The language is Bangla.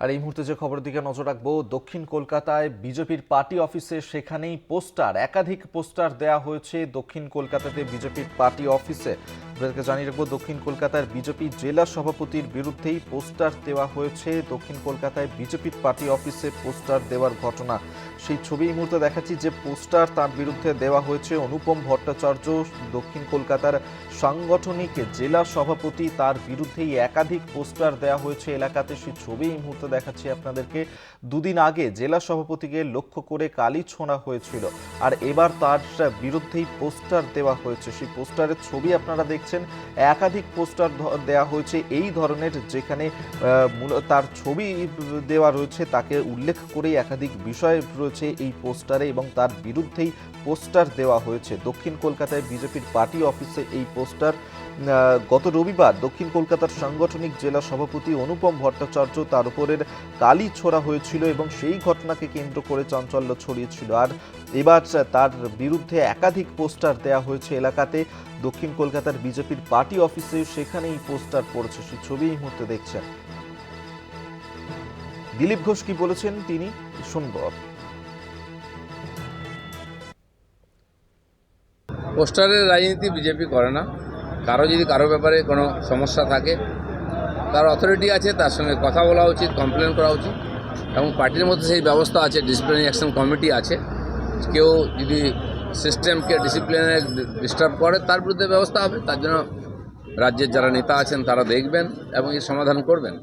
আর এই মুহূর্তে যে খবরের দিকে নজর রাখব, দক্ষিণ কলকাতায় বিজেপির পার্টি অফিসে সেখানেই পোস্টার, একাধিক পোস্টার দেয়া হয়েছে দক্ষিণ কলকাতাতে বিজেপির পার্টি অফিসে। আপনাদেরকে জানিয়ে রাখব, দক্ষিণ কলকাতার বিজেপি জেলা সভাপতির বিরুদ্ধেই পোস্টার দেওয়া হয়েছে। দক্ষিণ কলকাতায় বিজেপির পার্টি অফিসে পোস্টার দেওয়ার ঘটনা। সেই ছবি এই মুহূর্তে দেখাচ্ছি যে পোস্টার তার বিরুদ্ধে দেওয়া হয়েছে। অনুপম ভট্টাচার্য দক্ষিণ কলকাতার সাংগঠনিক জেলা সভাপতি, তার বিরুদ্ধেই একাধিক পোস্টার দেওয়া হয়েছে এলাকাতে। সেই ছবি এই মুহূর্তে দেখাচ্ছি আপনাদেরকে। দুদিন আগে জেলা সভাপতিকে লক্ষ্য করে কালি ছোঁড়া হয়েছিল। আর এবার তার বিরুদ্ধেই পোস্টার দেওয়া হয়েছে। সেই পোস্টারের ছবি আপনারা দেখছেন। একাধিক পোস্টার দেওয়া হয়েছে এই ধরনের যেখানে তার ছবি দেওয়া রয়েছে, তাকে উল্লেখ করেই একাধিক বিষয় রয়েছে এই পোস্টারে এবং তার বিরুদ্ধেই পোস্টার দেওয়া হয়েছে। দক্ষিণ কলকাতায় বিজেপির পার্টি অফিসে এই পোস্টার গত রবিবার দক্ষিণ কলকাতার সাংগঠনিক জেলা সভাপতি অনুপম ভট্টাচার্য তার উপরের কালি ছোড়া হয়েছিল এবং সেই ঘটনাকে কেন্দ্র করে চাঞ্চল্য ছড়িয়েছিল। আর এবার তার বিরুদ্ধে একাধিক পোস্টার দেওয়া হয়েছে এলাকাতে। দক্ষিণ কলকাতার বিজেপির পার্টি অফিসে সেখানেই পোস্টার পড়েছে, সেই ছবি এই মুহূর্তে দেখছেন। দিলীপ ঘোষ কি বলেছেন তিনি শুনব। পোস্টারের রাজনীতি বিজেপি করে না। কারও যদি কারও ব্যাপারে কোনো সমস্যা থাকে, তার অথরিটি আছে, তার সঙ্গে কথা বলা উচিত কমপ্লেন করা উচিত। এবং পার্টির মধ্যে সেই ব্যবস্থা আছে ডিসিপ্লিনারি অ্যাকশন কমিটি আছে। কেউ যদি সিস্টেমকে ডিসিপ্লিনে ডিস্টার্ব করে, তার বিরুদ্ধে ব্যবস্থা হবে। তার জন্য রাজ্যের যারা নেতা আছেন, তারা দেখবেন এবং এর সমাধান করবেন।